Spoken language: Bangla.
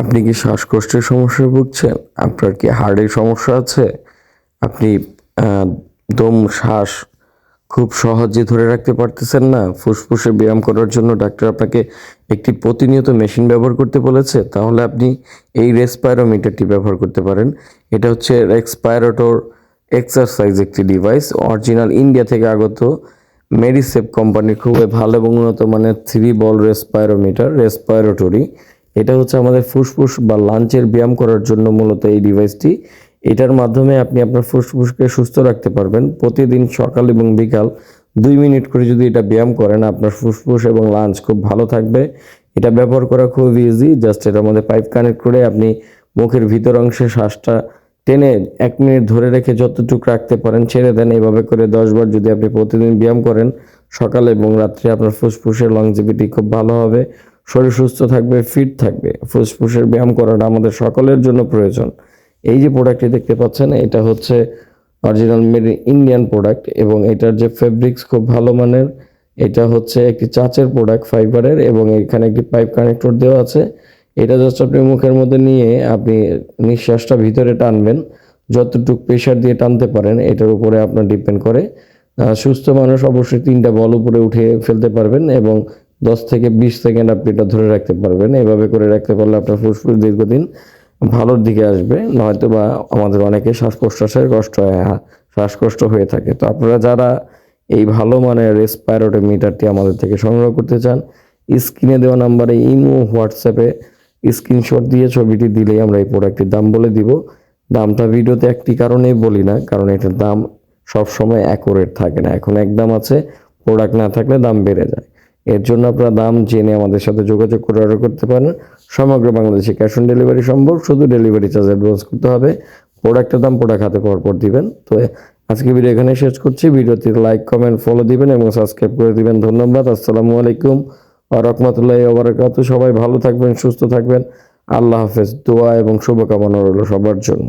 আপনি কি শ্বাসকষ্টের সমস্যায় ভুগছেন? আপনার কি হার্টের সমস্যা আছে? আপনি দম, শ্বাস খুব সহজে ধরে রাখতে পারতেছেন না। ফুসফুসে ব্যায়াম করার জন্য ডাক্তার আপনাকে একটি প্রতিনিয়ত মেশিন ব্যবহার করতে বলেছে। তাহলে আপনি এই রেসপায়রোমিটারটি ব্যবহার করতে পারেন। এটা হচ্ছে রেক্সপাইরোটোর এক্সারসাইজ একটি ডিভাইস। অরিজিনাল ইন্ডিয়া থেকে আগত মেডিসেপ কোম্পানির খুবই ভালো এবং উন্নত মানের থ্রি বল রেসপায়রোমিটার রেসপাইরোটরি। এটা হচ্ছে আমাদের ফুসফুস বা লাঞ্চের ব্যায়াম করার জন্য মূলত এই ডিভাইসটি এটার মাধ্যমে আপনি আপনার ফুসফুসকে সুস্থ রাখতে পারবেন। প্রতিদিন সকাল এবং বিকাল দুই মিনিট করে যদি এটা ব্যায়াম করেন, আপনার ফুসফুস এবং লাঞ্চ খুব ভালো থাকবে। এটা ব্যবহার করা খুব ইজি জাস্ট এটার মধ্যে পাইপ কানেক্ট করে আপনি মুখের ভিতর অংশে শ্বাসটা টেনে এক মিনিট ধরে রেখে যতটুকু রাখতে পারেন, ছেড়ে দেন। এভাবে করে দশবার যদি আপনি প্রতিদিন ব্যায়াম করেন, সকালে এবং রাত্রে আপনার ফুসফুসের লংজিভিটি খুব ভালো হবে। শরীর সুস্থ থাকবে ফিট থাকবে। ফুসফুসের ব্যায়াম করাটা আমাদের সকলের জন্য প্রয়োজন। এই যে প্রোডাক্টটি দেখতে পাচ্ছেন, এটা হচ্ছে অরিজিনাল মেড ইন্ডিয়ান প্রোডাক্ট এবং এটার যে ফেব্রিক্স খুব ভালো মানের, এটা হচ্ছে একটি চাচের প্রোডাক্ট ফাইবারের এবং এখানে একটি পাইপ কানেক্টর দেওয়া আছে। এটা জাস্ট আপনি মুখের মধ্যে নিয়ে আপনি নিঃশ্বাসটা ভিতরে টানবেন। যতটুকু প্রেশার দিয়ে টানতে পারেন, এটার উপরে আপনার ডিপেন্ড করে। সুস্থ মানুষ অবশ্যই তিনটা বল উপরে উঠে ফেলতে পারবেন এবং দশ থেকে বিশ সেকেন্ড আপনি এটা ধরে রাখতে পারবেন। এভাবে করে রাখতে পারলে আপনার ফুসফুস দীর্ঘদিন ভালোর দিকে আসবে। নয়তো বা আমাদের অনেকে শ্বাস প্রশ্বাসের কষ্ট হয় শ্বাসকষ্ট হয়ে থাকে। তো আপনারা যারা এই ভালো মানের রেসপাইরোটে মিটারটি আমাদের থেকে সংগ্রহ করতে চান, স্ক্রিনে দেওয়া নাম্বারে ইমো, হোয়াটসঅ্যাপে স্ক্রিনশট দিয়ে ছবিটি দিলেই আমরা এই প্রোডাক্টের দাম বলে দিব। দামটা ভিডিওতে একটি কারণেই বলি না, কারণ এটার দাম সবসময় অ্যাকোরেট থাকে না। এখন এক দাম আছে, প্রোডাক্ট না থাকলে দাম বেড়ে যায়। এর জন্য আপনারা দাম জেনে আমাদের সাথে যোগাযোগ করে অর্ডার করতে পারেন। সমগ্র বাংলাদেশে ক্যাশ অন ডেলিভারি সম্ভব, শুধু ডেলিভারি চার্জ অ্যাডভান্স করতে হবে। প্রোডাক্টের দাম প্রোডাক্ট হাতে পাওয়ার পর দিবেন। তো আজকে ভিডিও এখানে শেষ করছি। ভিডিওতে লাইক কমেন্ট ফলো দিবেন এবং সাবস্ক্রাইব করে দিবেন। ধন্যবাদ, আসসালামু আলাইকুম রহমতুল্লাহ ওবরাকাত সবাই ভালো থাকবেন, সুস্থ থাকবেন। আল্লাহ হাফেজ। দোয়া এবং শুভকামনা রইল সবার জন্য।